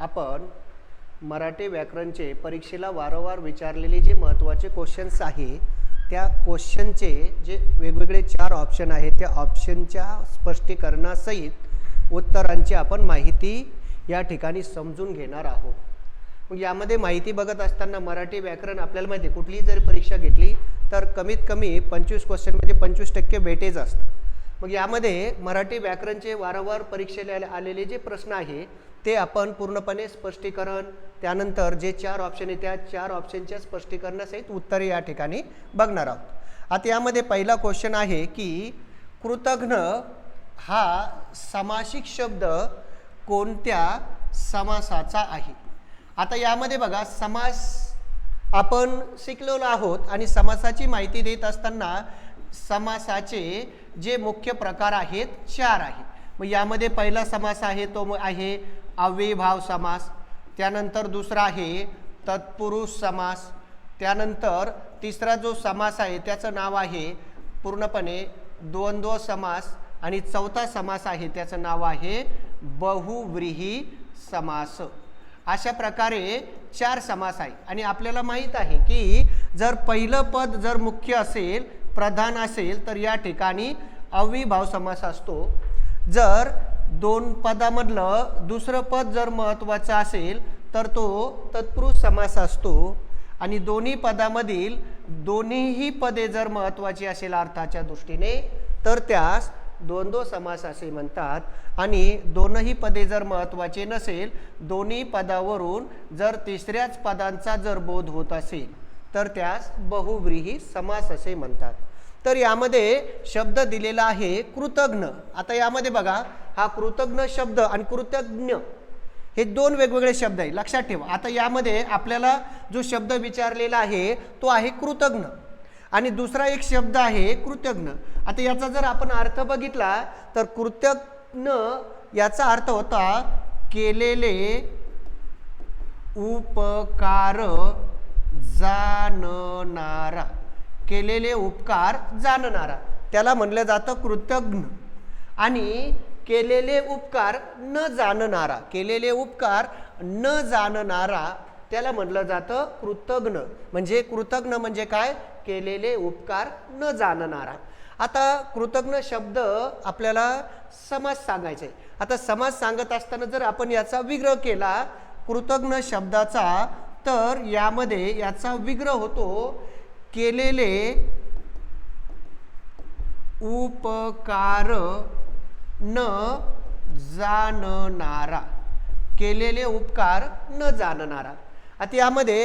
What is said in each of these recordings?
आपण मराठी व्याकरणचे परीक्षेला वारंवार विचारलेले जे महत्त्वाचे क्वेश्चन्स आहे त्या क्वेश्चनचे जे वेगवेगळे चार ऑप्शन आहेत त्या ऑप्शनच्या स्पष्टीकरणासहित उत्तरांची आपण माहिती या ठिकाणी समजून घेणार आहोत. मग यामध्ये माहिती बघत असताना मराठी व्याकरण आपल्याला माहिती कुठलीही जरी परीक्षा घेतली तर कमीत कमी पंचवीस क्वेश्चन म्हणजे पंचवीस टक्के वेटेज असतं. मग यामध्ये मराठी व्याकरणचे वारंवार परीक्षेला आलेले जे प्रश्न आहे ते आपण पूर्णपणे स्पष्टीकरण त्यानंतर जे चार ऑप्शन आहे त्या चार ऑप्शनच्या स्पष्टीकरणासहित उत्तरे या ठिकाणी बघणार आहोत. आता यामध्ये पहिला क्वेश्चन आहे की कृतघ्न हा समासिक शब्द कोणत्या समासाचा आहे? आता यामध्ये बघा समास आपण शिकलेलो आहोत आणि समासाची माहिती देत असताना समासाचे जे मुख्य प्रकार आहेत चार आहे मग यामध्ये पहिला समास आहे तो आहे अव्ययीभाव समास त्यानंतर दुसरा आहे तत्पुरुष समास त्यानंतर तिसरा जो समास आहे त्याचं नाव आहे पूर्णपणे द्वंद्व समास आणि चौथा समास आहे त्याचं नाव आहे बहुव्रीही समास. अशा प्रकारे चार समास आहे. आणि आपल्याला माहीत आहे की जर पहिलं पद जर मुख्य असेल प्रधान असेल तर या ठिकाणी अविभाव समास असतो. जर दोन पदामधलं दुसरं पद जर महत्त्वाचं असेल तर तो तत्पुरुष समास असतो. आणि दोन्ही पदामधील दोन्हीही पदे जर महत्त्वाची असेल अर्थाच्या दृष्टीने तर त्यास द्वंद्व समास असे म्हणतात. आणि दोनही पदे जर महत्त्वाचे नसेल दोन्ही पदावरून जर तिसऱ्याच पदांचा जर बोध होत असेल तर त्यास बहुव्रीही समास असे म्हणतात. तर यामध्ये शब्द दिलेला आहे कृतज्ञ. आता यामध्ये बघा हा कृतज्ञ शब्द आणि कृतज्ञ हे दोन वेगवेगळे शब्द आहे लक्षात ठेवा. आता यामध्ये आपल्याला जो शब्द विचारलेला आहे तो आहे कृतज्ञ. आणि दुसरा एक शब्द आहे कृतज्ञ. आता याचा जर आपण अर्थ बघितला तर कृतज्ञ याचा अर्थ होता केलेले उपकार जाणणारा. केलेले उपकार जाणणारा. त्याला म्हणलं जातं कृतज्ञ. आणि केलेले उपकार न जाणणारा केलेले उपकार न जाणणारा त्याला म्हटलं जातं कृतज्ञ. म्हणजे कृतज्ञ म्हणजे काय? केलेले उपकार न जाणणारा. आता कृतज्ञ शब्द आपल्याला समाज सांगायचे आता समाज सांगत असताना जर आपण याचा विग्रह केला कृतज्ञ शब्दाचा तर यामध्ये याचा विग्रह होतो केलेले उपकार न जाणणारा. केलेले उपकार न जाणणारा. आता यामध्ये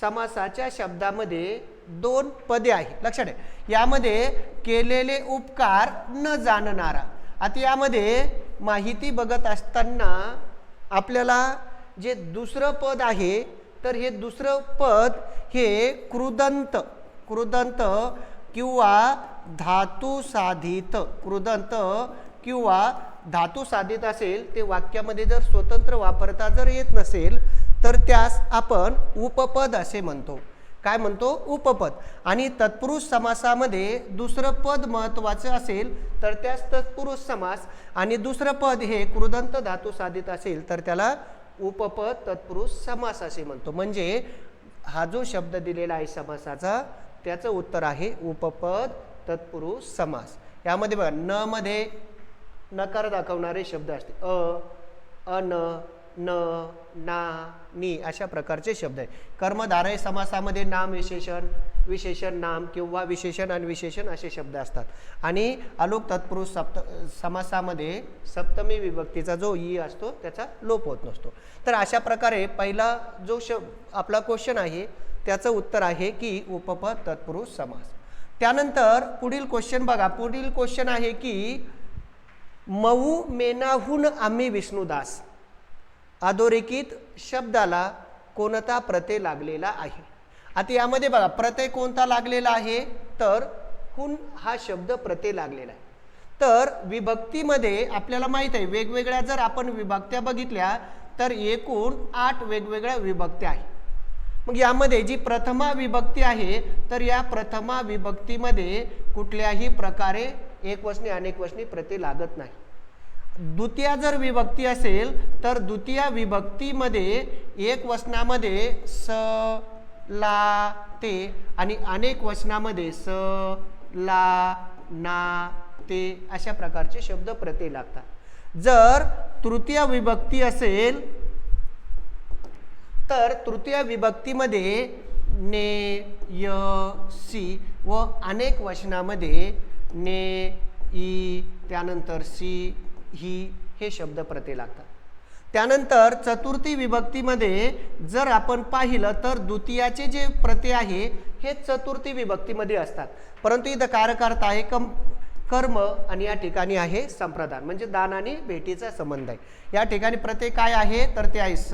समासाच्या शब्दामध्ये दोन पदे आहे लक्षात आहे यामध्ये केलेले उपकार न जाणणारा. आता यामध्ये माहिती बघत असताना आपल्याला जे दुसरं पद आहे तर हे दुसरं पद हे कृदंत कृदंत किंवा धातू साधित कृदंत किंवा धातू साधित असेल ते वाक्यामध्ये जर स्वतंत्र वापरता जर येत नसेल तर त्यास आपण उपपद असे म्हणतो. काय म्हणतो? उपपद. आणि तत्पुरुष समासामध्ये दुसरं पद महत्त्वाचं असेल तर त्यास तत्पुरुष समास. आणि दुसरं पद हे कृदंत धातू साधित असेल तर त्याला उपपद तत्पुरुष समास असे म्हणतो. म्हणजे हा जो शब्द दिलेला आहे समासाचा त्याचं उत्तर आहे उपपद तत्पुरुष समास. यामध्ये बघा न मध्ये नकार दाखवणारे शब्द असते. अ अन न ना नी अशा प्रकारचे शब्द आहे कर्मधारय समासामध्ये नाम विशेषण विशेषण नाम किंवा विशेषण आणि विशेषण असे शब्द असतात. आणि अलोक तत्पुरुष सप्त समासामध्ये सप्तमी विभक्तीचा जो ई असतो त्याचा लोप होत नसतो. तर अशा प्रकारे पहिला जो श आपला क्वेश्चन आहे त्याचं उत्तर आहे की उपपद तत्पुरुष समास. त्यानंतर पुढील क्वेश्चन बघा. पुढील क्वेश्चन आहे की मऊ मेनाहून आम्ही विष्णुदास. अधोरेखित शब्दाला कोणता प्रत्यय लागलेला आहे? आता यामध्ये बघा प्रत्यय कोणता लागलेला आहे? तर हुन हा शब्द प्रत्यय लागलेला आहे. तर विभक्तीमध्ये आपल्याला माहीत आहे वेगवेगळ्या जर आपण विभक्त्या बघितल्या तर एकूण आठ वेगवेगळ्या विभक्त्या आहेत. मग यामध्ये जी प्रथमा विभक्ती आहे तर या प्रथमा विभक्तीमध्ये कुठल्याही प्रकारे एक वचनी अनेक वचनी प्रत्यय लागत नाही. द्वितीय जर विभक्ती असेल तर द्वितीया विभक्तीमध्ये एक वचनामध्ये स ला ते आणि अनेक वचनामध्ये स ला ना ते अशा प्रकारचे शब्द प्रत्यय लागतात. जर तृतीय विभक्ती असेल तर तृतीय विभक्तीमध्ये ने य सी व अनेक वचनामध्ये ने ई त्यानंतर सी ही हे शब्द प्रते लागतात. त्यानंतर चतुर्थी विभक्तीमध्ये जर आपण पाहिलं तर द्वितीयाचे जे प्रते आहे हे चतुर्थी विभक्तीमध्ये असतात. परंतु इथं कार्यकर्ता आहे कम कर्म आणि या ठिकाणी आहे संप्रदान. म्हणजे दान आणि भेटीचा संबंध आहे. या ठिकाणी प्रत्यय काय आहे? तर ते आहे स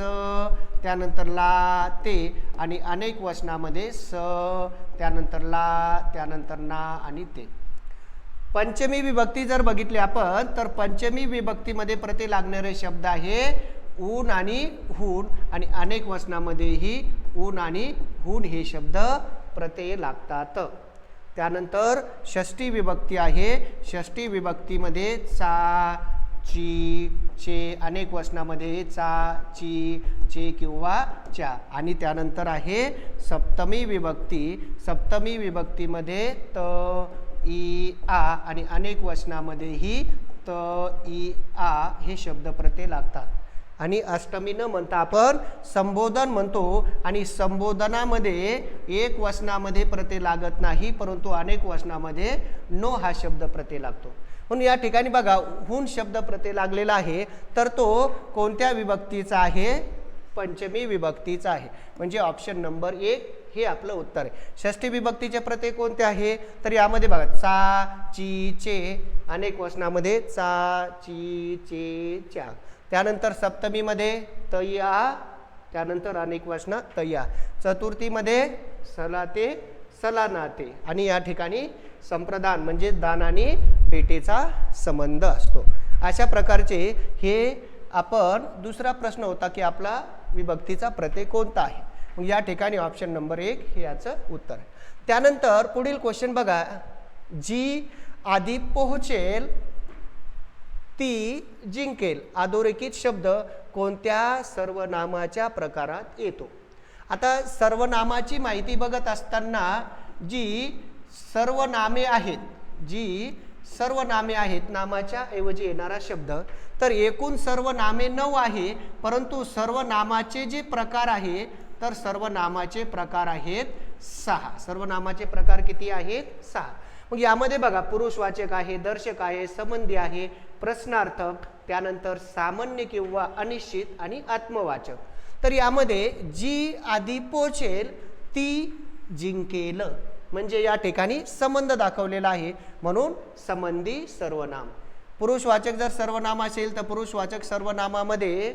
त्यानंतर ला ते आणि अनेक वचनामध्ये स त्यानंतर ला त्यानंतर ना आणि ते. पंचमी विभक्ती जर बघितली आपण तर पंचमी विभक्तीमध्ये प्रति लागणारे शब्द आहे ऊन आणि हून. आणि अनेक वचनामध्येही ऊन आणि हून हे शब्द प्रत्यय लागतात. त्यानंतर षष्टी विभक्ती आहे. षष्टी विभक्तीमध्ये चा ची चे अनेक वचनामध्ये चा ची चे किंवा च्या. आणि त्यानंतर आहे सप्तमी विभक्ती. सप्तमी विभक्तीमध्ये त ई आ आणि अनेक वचनामध्येही त ई आ हे शब्द प्रत्यय लागतात. आणि अष्टमी न म्हणता आपण संबोधन म्हणतो आणि संबोधनामध्ये एक वचनामध्ये प्रत्यय लागत नाही परंतु अनेक वचनामध्ये नो हा शब्द प्रत्यय लागतो. म्हणून या ठिकाणी बघा हून शब्द प्रत्यय लागलेला आहे तर तो कोणत्या विभक्तीचा आहे? पंचमी विभक्तीचा आहे. म्हणजे ऑप्शन नंबर एक हे आपलं उत्तर आहे. षष्ठी विभक्तीचे प्रत्यय कोणते आहे? तर यामध्ये बघा चा ची चे अनेक वचनामध्ये चा ची चे च्या. त्यानंतर सप्तमीमध्ये तया त्यानंतर अनेक वचनं तया. चतुर्थीमध्ये सलाते सलानाते. आणि या ठिकाणी संप्रदान म्हणजे दान आणि पेटेचा संबंध असतो. अशा प्रकारचे हे आपण दुसरा प्रश्न होता की आपला विभक्तीचा प्रत्यय कोणता आहे? मग या ठिकाणी ऑप्शन नंबर एक हे याचं उत्तर. त्यानंतर पुढील क्वेश्चन बघा. जी आधी पोहोचेल ती जिंकेल. अधोरेखित शब्द कोणत्या सर्वनामाच्या प्रकारात येतो? आता सर्वनामाची माहिती बघत असताना जी सर्वनामे आहेत जी सर्व नामे आहेत नामाच्या ऐवजी येणारा शब्द तर एकूण सर्व नामे नऊ आहे परंतु सर्व नामाचे जे प्रकार आहे तर सर्व नामाचे प्रकार आहेत सहा. सर्व नामाचे प्रकार किती आहेत? सहा. मग यामध्ये बघा पुरुषवाचक आहे दर्शक आहे संबंधी आहे प्रश्नार्थक त्यानंतर सामान्य किंवा अनिश्चित आणि आत्मवाचक. तर यामध्ये जी आधी पोचेल ती जिंकेल. म्हणजे या ठिकाणी संबंध दाखवलेला आहे. म्हणून संबंधी सर्वनाम. पुरुषवाचक जर सर्वनाम असेल तर पुरुषवाचक सर्वनामामध्ये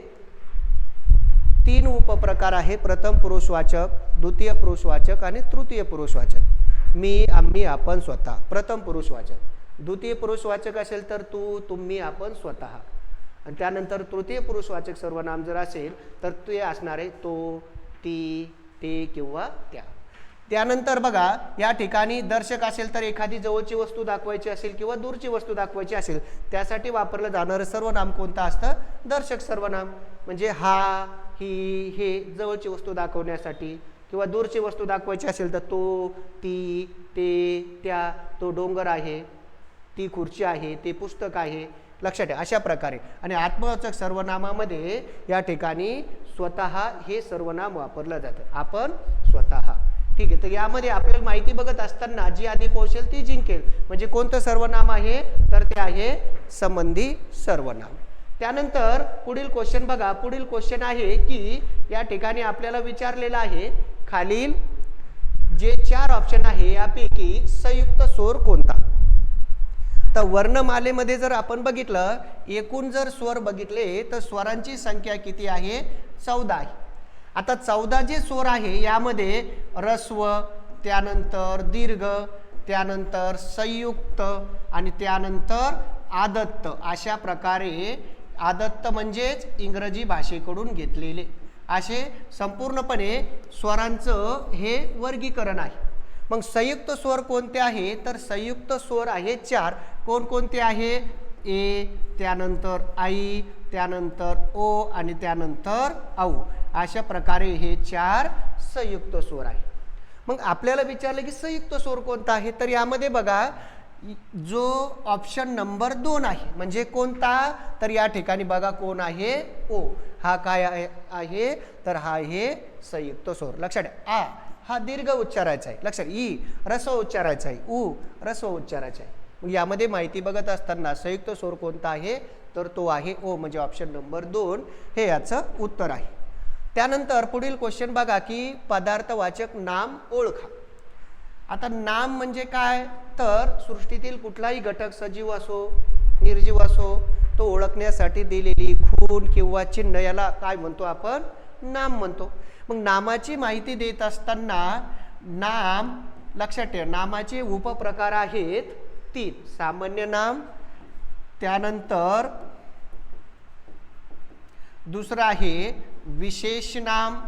तीन उपप्रकार आहे. प्रथम पुरुषवाचक द्वितीय पुरुषवाचक आणि तृतीय पुरुषवाचक. मी आम्ही आपण स्वतः. प्रथम पुरुषवाचक. द्वितीय पुरुषवाचक असेल तर तू तुम्ही आपण स्वतः. आणि त्यानंतर तृतीय पुरुषवाचक सर्वनाम जर असेल तर ते असणार आहे तो ती ते किंवा त्या. त्यानंतर बघा या ठिकाणी दर्शक असेल तर एखादी जवळची वस्तू दाखवायची असेल किंवा दूरची वस्तू दाखवायची असेल त्यासाठी वापरलं जाणारं सर्वनाम कोणतं असतं? दर्शक सर्वनाम. म्हणजे हा ही हे जवळची वस्तू दाखवण्यासाठी किंवा दूरची वस्तू दाखवायची असेल तर तो ती ते त्या तो डोंगर आहे ती खुर्ची आहे ते पुस्तक आहे. लक्षात ठेवा अशा प्रकारे. आणि आत्मवाचक सर्वनामामध्ये या ठिकाणी स्वतः हे सर्वनाम वापरलं जातं. आपण स्वतः. ठीक आहे तर यामध्ये आपल्याला माहिती बघत असताना जी आधी पोहोचेल ती जिंकेल. म्हणजे कोणतं सर्वनाम आहे? तर ते आहे संबंधी सर्वनाम. त्यानंतर पुढील क्वेश्चन बघा. पुढील क्वेश्चन आहे की या ठिकाणी आपल्याला विचारलेलं आहे खालील जे चार ऑप्शन आहे यापैकी संयुक्त स्वर कोणता? तर वर्णमालेमध्ये जर आपण बघितलं एकूण जर स्वर बघितले तर स्वरांची संख्या किती आहे? चौदा आहे. आता चौदा जे स्वर आहे यामध्ये रस्व त्यानंतर दीर्घ त्यानंतर संयुक्त आणि त्यानंतर आदत्त अशा प्रकारे आदत्त म्हणजेच इंग्रजी भाषेकडून घेतलेले. असे संपूर्णपणे स्वरांचं हे वर्गीकरण आहे. मग संयुक्त स्वर कोणते आहे? तर संयुक्त स्वर आहे चार. कोणकोणते आहे? ए त्यानंतर आई त्यानंतर ओ आणि त्यानंतर औ. अशा प्रकारे हे चार संयुक्त स्वर आहे मग आपल्याला विचारलं की संयुक्त स्वर कोणता आहे? तर यामध्ये बघा जो ऑप्शन नंबर दोन आहे म्हणजे कोणता? तर या ठिकाणी बघा कोण आहे ओ. हा काय आहे तर हा आहे संयुक्त स्वर. लक्षात आ हा दीर्घ उच्चारायचा आहे. लक्षात ई रस्व उच्चारायचा आहे. उ रस्व उच्चारायचा आहे. मग यामध्ये माहिती बघत असताना संयुक्त स्वर कोणता आहे? तर तो आहे ओ म्हणजे ऑप्शन नंबर दोन. हे याचं उत्तर आहे. त्यानंतर पुढील क्वेश्चन बघा की पदार्थवाचक नाम ओळखा. आता नाम म्हणजे काय? तर सृष्टीतील कुठलाही घटक सजीव असो निर्जीव असो तो ओळखण्यासाठी दिलेली खून किंवा चिन्ह याला काय म्हणतो आपण? नाम म्हणतो. मग नामाची माहिती देत असताना नाम लक्षात ठेवा नामाचे उपप्रकार आहेत तीन. सामान्य नाम त्यानंतर दुसरं आहे विशेष नाम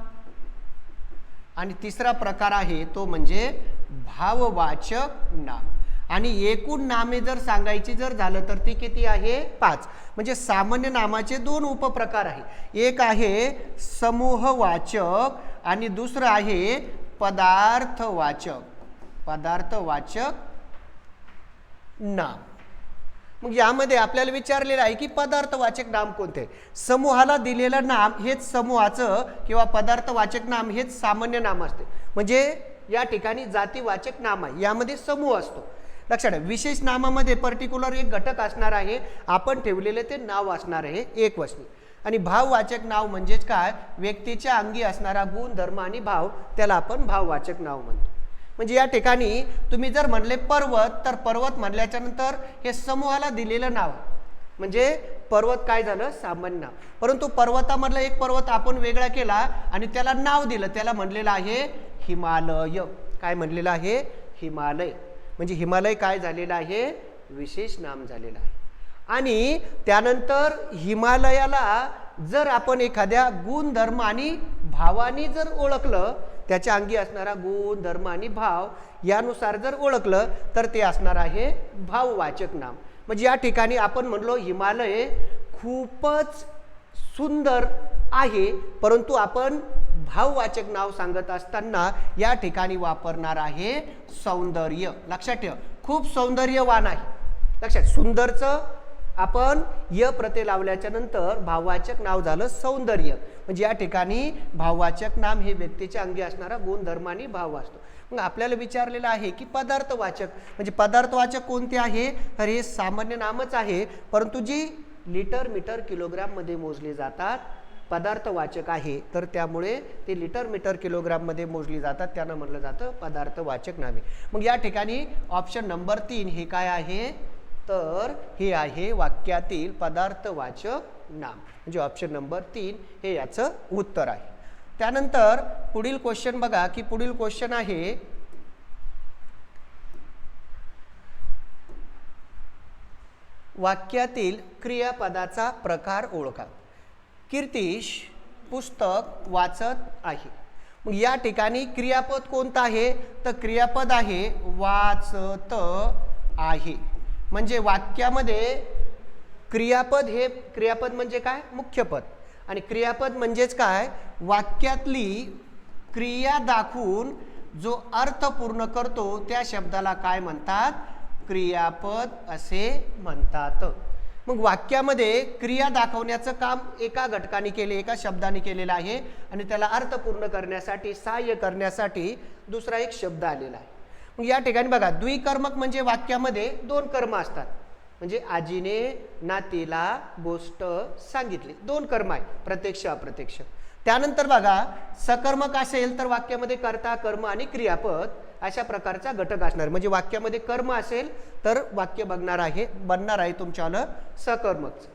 आणि तिसरा प्रकार आहे तो म्हणजे भाववाचक नाम. आणि एकूण नामे जर सांगायची जर झालं तर ती किती आहे? पाच. म्हणजे सामान्य नामाचे दोन उपप्रकार आहे. एक आहे समूहवाचक आणि दुसरं आहे पदार्थवाचक. पदार्थवाचक नाम. मग यामध्ये आपल्याला विचारलेलं आहे की पदार्थवाचक नाम कोणते? समूहाला दिलेलं नाम हेच समूहाचं किंवा पदार्थवाचक नाम हेच सामान्य नाम असते. म्हणजे या ठिकाणी जातीवाचक नाम आहे यामध्ये समूह असतो. लक्षात विशेष नामामध्ये पर्टिक्युलर एक घटक असणार आहे आपण ठेवलेले ते नाव असणार आहे एक वचनी आणि भाववाचक नाव म्हणजेच काय? व्यक्तीच्या अंगी असणारा गुण धर्म आणि भाव त्याला आपण भाववाचक नाव म्हणतो. म्हणजे या ठिकाणी तुम्ही जर म्हणले पर्वत तर पर्वत म्हणल्याच्या नंतर हे समूहाला दिलेलं नाव. म्हणजे पर्वत काय झालं? सामान्य नाव. परंतु पर्वतामधला एक पर्वत आपण वेगळा केला आणि त्याला नाव दिलं त्याला म्हणलेलं आहे हिमालय. काय म्हणलेलं आहे? हिमालय. म्हणजे हिमालय काय झालेलं आहे? विशेष नाम झालेलं आहे. आणि त्यानंतर हिमालयाला जर आपण एखाद्या गुणधर्म आणि भावानी जर ओळखलं त्याच्या अंगी असणारा गुण धर्म आणि भाव यानुसार जर ओळखलं तर ते असणार आहे भाववाचक नाम. म्हणजे या ठिकाणी आपण म्हणलो हिमालय खूपच सुंदर आहे परंतु आपण भाववाचक नाव सांगत असताना या ठिकाणी वापरणार आहे सौंदर्य. लक्षात ठेव खूप सौंदर्यवान आहे. लक्षात सुंदरचं आपण य प्रते लावल्याच्या नंतर भाववाचक नाव झालं सौंदर्य. म्हणजे या ठिकाणी भाववाचक नाम हे व्यक्तीच्या अंगी असणारा गुणधर्म आणि भाव असतो. मग आपल्याला विचारलेलं आहे की पदार्थवाचक म्हणजे पदार्थवाचक कोणते आहे? तर हे सामान्य नामच आहे परंतु जी लिटर मीटर किलोग्राममध्ये मोजली जातात. पदार्थवाचक आहे तर त्यामुळे ते लिटर मीटर किलोग्राममध्ये मोजली जातात. त्यांना म्हटलं जातं पदार्थवाचक नावे. मग या ठिकाणी ऑप्शन नंबर तीन हे काय आहे? तर हे आहे वाक्यातील पदार्थवाचक नाम. म्हणजे ऑप्शन नंबर तीन हे याचं उत्तर आहे. त्यानंतर पुढील क्वेश्चन बघा की पुढील क्वेश्चन आहे वाक्यातील क्रियापदाचा प्रकार ओळखा. कीर्तीश पुस्तक वाचत आहे. मग या ठिकाणी क्रियापद कोणतं आहे? तर क्रियापद आहे वाचत आहे. म्हणजे वाक्यामध्ये क्रियापद हे क्रियापद म्हणजे काय? मुख्यपद आणि क्रियापद म्हणजेच काय? वाक्यातली क्रिया दाखवून जो अर्थ पूर्ण करतो त्या शब्दाला काय म्हणतात? क्रियापद असे म्हणतात. मग वाक्यामध्ये क्रिया दाखवण्याचं काम एका घटकाने केले एका शब्दाने केलेलं आहे आणि त्याला अर्थ पूर्ण करण्यासाठी सहाय्य करण्यासाठी दुसरा एक शब्द आलेला आहे. मग या ठिकाणी बघा द्विकर्मक म्हणजे वाक्यामध्ये दोन कर्म असतात. म्हणजे आजीने नातीला गोष्ट सांगितली. दोन कर्म आहे प्रत्यक्ष अप्रत्यक्ष. त्यानंतर बघा सकर्मक असेल तर वाक्यामध्ये कर्ता कर्म आणि क्रियापद. अशा प्रकारचा घटक असणार. म्हणजे वाक्यामध्ये कर्म असेल तर वाक्य बघणार आहे बनणार आहे तुमच्याला सकर्मच.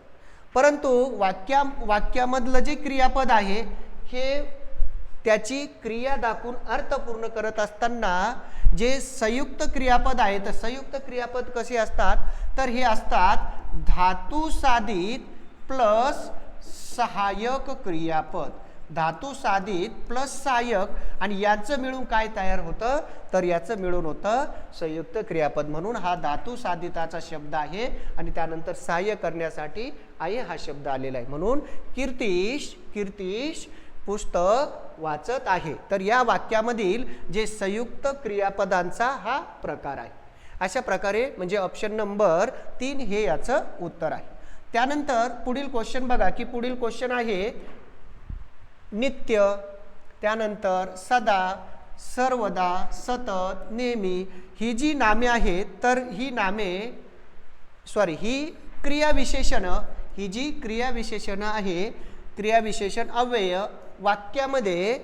परंतु वाक्या वाक्यामधलं जे क्रियापद आहे हे त्याची क्रिया दाखवून अर्थ पूर्ण करत असताना जे संयुक्त क्रियापद आहे तर संयुक्त क्रियापद कसे असतात? तर हे असतात धातू साधित प्लस सहाय्यक क्रियापद. धातू साधित प्लस सहाय्यक आणि याचं मिळून काय तयार होतं? तर याचं मिळून होतं संयुक्त क्रियापद म्हणून हा धातू साधिताचा शब्द आहे आणि त्यानंतर सहाय्य करण्यासाठी आहे हा शब्द आलेला आहे. म्हणून कीर्तिश कीर्तिश पुस्तक वाचत आहे. तर या वाक्यामधील जे संयुक्त क्रियापदांचा हा प्रकार आहे. अशा प्रकारे म्हणजे ऑप्शन नंबर तीन हे याचं उत्तर आहे. त्यानंतर पुढील क्वेश्चन बघा की पुढील क्वेश्चन आहे नित्य त्यानंतर सदा सर्वदा सतत नेहमी ही जी नामे आहेत तर ही नामे सॉरी ही क्रियाविशेषणं ही जी क्रियाविशेषणं आहे क्रियाविशेषण अव्यय वाक्यामध्ये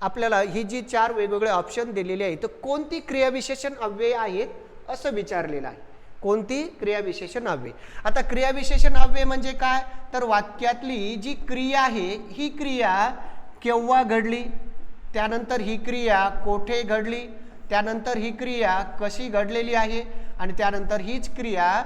आपल्याला ही जी चार वेगवेगळे ऑप्शन दिलेले आहेत तर कोणती क्रियाविशेषण अव्यय आहेत असं विचारलेलं आहे. कोणती क्रियाविशेषण अव्यय आता क्रियाविशेषण अव्यय म्हणजे काय? तर वाक्यातली जी क्रिया आहे ही क्रिया केव्हा घडली? त्यानंतर ही क्रिया कोठे घडली? त्यानंतर ही क्रिया कशी घडलेली आहे? आणि त्यानंतर हीच क्रिया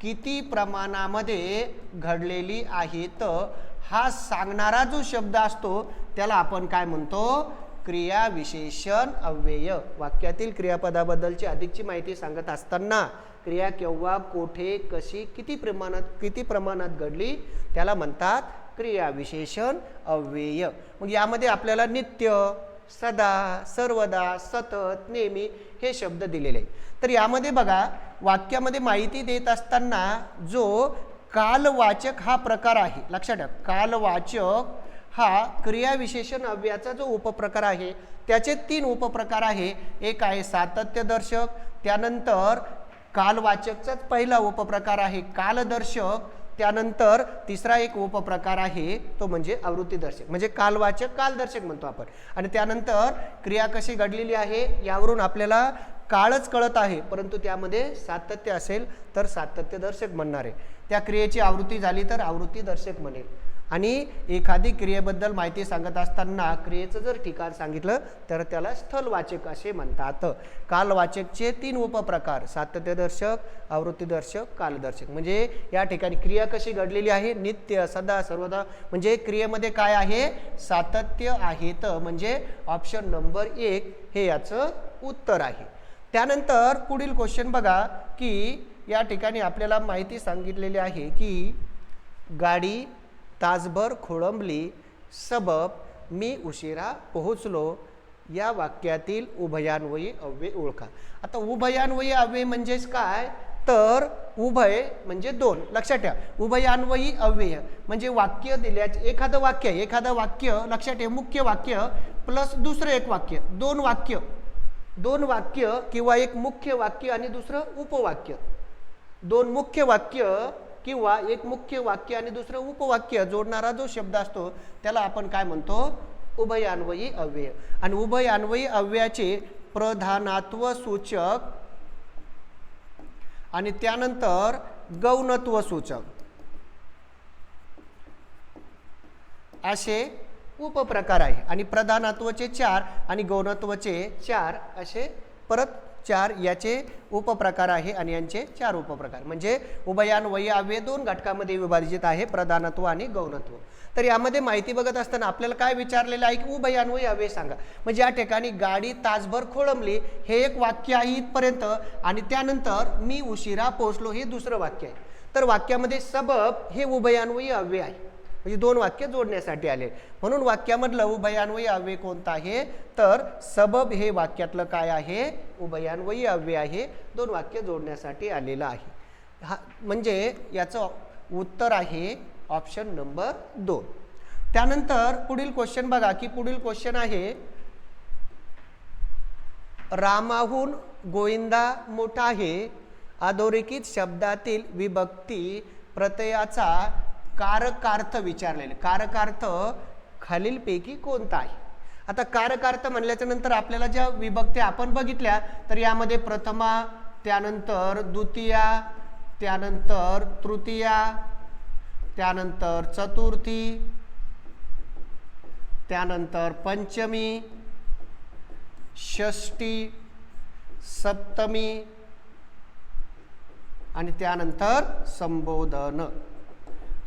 किती प्रमाणामध्ये घडलेली आहे? तर हा सांगणारा जो शब्द असतो त्याला आपण काय म्हणतो? क्रियाविशेषण अव्यय. वाक्यातील क्रियापदाबद्दलची अधिकची माहिती सांगत असताना क्रिया केव्हा कोठे कशी किती प्रमाणात किती प्रमाणात घडली त्याला म्हणतात क्रियाविशेषण अव्यय. मग यामध्ये आपल्याला नित्य सदा सर्वदा सतत नेहमी हे शब्द दिलेले आहेत. तर यामध्ये बघा वाक्यामध्ये माहिती देत असताना जो कालवाचक हा प्रकार आहे लक्षात ठेवा कालवाचक हा क्रियाविशेषण अव्याचा जो उपप्रकार आहे त्याचे तीन उपप्रकार आहे. एक आहे सातत्यदर्शक त्यानंतर कालवाचकचाच पहिला उपप्रकार आहे. कालदर्शक त्यानंतर तिसरा एक उपप्रकार आहे तो म्हणजे आवृत्तीदर्शक. म्हणजे कालवाचक कालदर्शक म्हणतो आपण. आणि त्यानंतर क्रिया कशी घडलेली आहे यावरून आपल्याला काळच कळत आहे परंतु त्यामध्ये सातत्य असेल तर सातत्यदर्शक म्हणणार. आहे त्या क्रियेची आवृत्ती झाली तर आवृत्तीदर्शक म्हणेल. आणि एखादी क्रियेबद्दल माहिती सांगत असताना क्रियेचं जर ठिकाण सांगितलं तर त्याला स्थलवाचक असे म्हणतात. कालवाचकचे तीन उपप्रकार सातत्यदर्शक आवृत्तीदर्शक कालदर्शक म्हणजे या ठिकाणी क्रिया कशी घडलेली आहे? नित्य सदा सर्वदा. म्हणजे क्रियेमध्ये काय आहे? सातत्य आहे. तर म्हणजे ऑप्शन नंबर एक हे याचं उत्तर आहे. त्यानंतर पुढील क्वेश्चन बघा की या ठिकाणी आपल्याला माहिती सांगितलेली आहे की गाडी तासभर खोळंबली सबब मी उशिरा पोहोचलो. या वाक्यातील उभयान्वयी अव्यय ओळखा. आता उभयान्वयी अव्यय म्हणजेच काय? तर उभय म्हणजे दोन. लक्षात ठेवा. उभयान्वयी अव्यय म्हणजे वाक्य दिल्याचे एखादं वाक्य एखादं वाक्य लक्षात ठेवा मुख्य वाक्य प्लस दुसरं एक वाक्य. दोन वाक्य. दोन वाक्य किंवा एक मुख्य वाक्य आणि दुसरं उपवाक्य. दोन मुख्य वाक्य किंवा एक मुख्य वाक्य आणि दुसरं उपवाक्य जोडणारा जो शब्द असतो त्याला आपण काय म्हणतो? उभयान्वयी अव्यय. आणि उभयान्वयी अव्ययाचे प्रधानात्व सूचक आणि त्यानंतर गौणत्व सूचक. असे उपप्रकार आहे. आणि प्रधानत्वचे चार आणि गौणत्वचे चार असे परत चार याचे उपप्रकार आहे आणि यांचे चार उपप्रकार. म्हणजे उभयान्वयी अव्यय दोन घटकामध्ये विभाजित आहे प्रधानत्व आणि गौणत्व. तर यामध्ये माहिती बघत असताना आपल्याला काय विचारलेलं आहे की उभयान्वयी अव्यय सांगा. म्हणजे या ठिकाणी गाडी तासभर खोळंबली हे एक वाक्य आहे इथपर्यंत आणि त्यानंतर मी उशिरा पोहोचलो हे दुसरं वाक्य आहे. तर वाक्यामध्ये सबब हे उभयान्वयी अव्यय आहे. म्हणजे दोन वाक्य जोडण्यासाठी आले. म्हणून वाक्यामधलं उभयान्वयी अव्यय कोणतं आहे? तर सबब हे वाक्यातलं काय आहे? उभयान्वयी अव्यय आहे. दोन वाक्य जोडण्यासाठी आलेलं आहे. हा म्हणजे याचं उत्तर आहे ऑप्शन नंबर दोन. त्यानंतर पुढील क्वेश्चन बघा की पुढील क्वेश्चन आहे रामाहून गोविंदा मोठा आहे. अधोरेखित शब्दातील विभक्ती प्रत्ययाचा कारकार्थ विचारलेले. कारकार्थ खालीलपैकी कोणता आहे आता कारकार्थ म्हणल्याच्या नंतर आपल्याला ज्या विभक्त्या आपण बघितल्या तर यामध्ये प्रथमा त्यानंतर द्वितीया त्यानंतर तृतीया त्यानंतर चतुर्थी त्यानंतर पंचमी षष्टी सप्तमी आणि त्यानंतर संबोधन.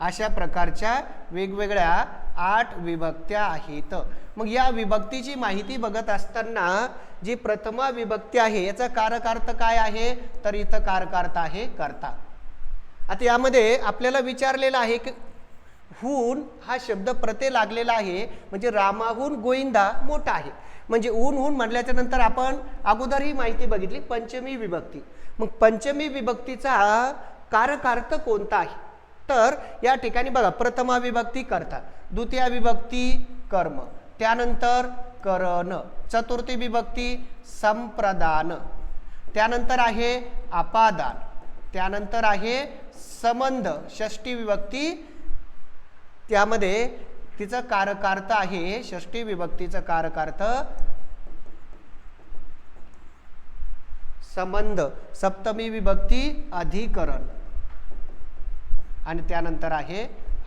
अशा प्रकारच्या वेगवेगळ्या आठ विभक्त्या आहेत. मग या विभक्तीची माहिती बघत असताना जी प्रथमा विभक्ती आहे याचा कारकार्थ काय आहे? तर इथं कारकार्थ आहे करता. आता यामध्ये आपल्याला विचारलेलं आहे की हून हा शब्द प्रते लागलेला आहे म्हणजे रामाहून गोविंदा मोठा आहे. म्हणजे ऊन हून म्हटल्याच्या नंतर आपण अगोदर ही माहिती बघितली पंचमी विभक्ती. मग पंचमी विभक्तीचा कारकार्थ कोणता आहे? तर या ठिकाणी बघा प्रथमा विभक्ती करता द्वितीय विभक्ती कर्म. त्यानंतर करण. चतुर्थी विभक्ती संप्रदान. त्यानंतर आहे अपादान त्यानंतर आहे संबंध. षष्टी विभक्ती त्यामध्ये तिचं कारकार्थ आहे षष्टी विभक्तीचं कारकार्थ संबंध. सप्तमी विभक्ती अधिकरण. आणि त्यानंतर आहे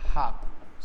हाक.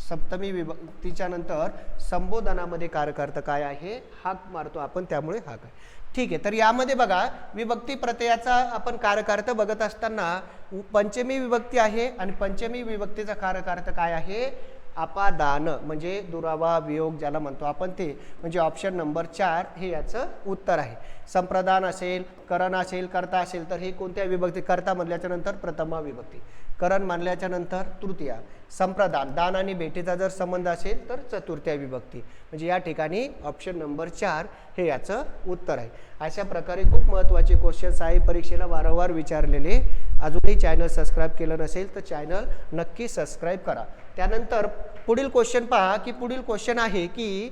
सप्तमी विभक्तीच्या नंतर संबोधनामध्ये कारकर्त काय आहे? हाक मारतो आपण त्यामुळे हाक आहे. ठीक आहे तर यामध्ये बघा विभक्ती प्रत्ययाचा आपण कारकार्थ बघत असताना उ- पंचमी विभक्ती आहे आणि पंचमी विभक्तीचा कारकार्थ काय आहे? अपादान म्हणजे दुरावा वियोग ज्याला म्हणतो आपण ते. म्हणजे ऑप्शन नंबर चार हे याचं उत्तर आहे. संप्रदान असेल करण असेल करता असेल तर हे कोणत्या विभक्ती? करता म्हणल्याच्या नंतर प्रथमा विभक्ती. करण मानल्याच्या नंतर तृतीया संप्रदान दान आणि भेटीचा जर संबंध असेल तर चतुर्थ्या विभक्ती. म्हणजे या ठिकाणी ऑप्शन नंबर चार हे याचं उत्तर आहे. अशा प्रकारे खूप महत्त्वाचे क्वेश्चन्स आहे. परीक्षेला वारंवार विचारलेले. अजूनही चॅनल सबस्क्राईब केलं नसेल तर चॅनल नक्की सबस्क्राईब करा. त्यानंतर पुढील क्वेश्चन पहा की पुढील क्वेश्चन आहे की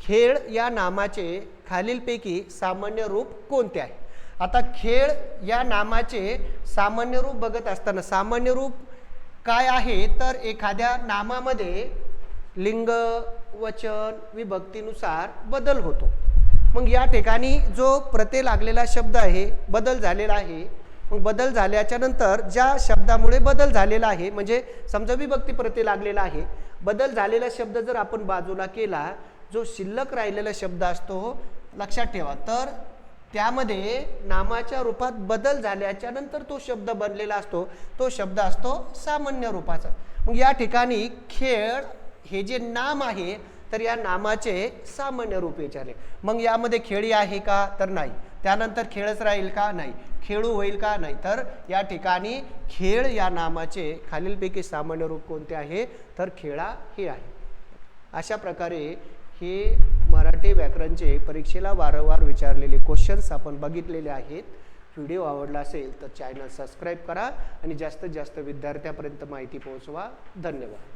खेळ या नामाचे खालीलपैकी सामान्य रूप कोणते आहे? आता खेळ या नामाचे सामान्य रूप बघत असताना सामान्य रूप काय आहे? तर एखाद्या नामामध्ये लिंग वचन विभक्तीनुसार बदल होतो. मग या ठिकाणी जो प्रते लागलेला शब्द आहे बदल झालेला आहे मग बदल झाल्याच्यानंतर ज्या शब्दामुळे बदल झालेला आहे म्हणजे समजा विभक्ती प्रते लागलेला आहे बदल झालेला शब्द जर आपण बाजूला केला जो शिल्लक राहिलेला शब्द असतो लक्षात ठेवा. तर त्यामध्ये नामाच्या रूपात बदल झाल्याच्यानंतर तो शब्द बनलेला असतो. तो शब्द असतो सामान्य रूपाचा. मग या ठिकाणी खेळ हे जे नाम आहे तर या नामाचे सामान्य रूप विचारले. मग यामध्ये खेळी आहे का? तर नाही. त्यानंतर खेळच राहील का? नाही. खेळू होईल का? नाही. तर या ठिकाणी खेळ या नामाचे खालीलपैकी सामान्य रूप कोणते आहे? तर खेळा हे आहे. अशा प्रकारे हे मराठी व्याकरणचे परीक्षेला वारंवार विचारलेले क्वेश्चन्स आपण बघितलेले आहेत. व्हिडिओ आवडला असेल तर चॅनल सबस्क्राईब करा आणि जास्तीत जास्त विद्यार्थ्यापर्यंत माहिती पोहोचवा. धन्यवाद.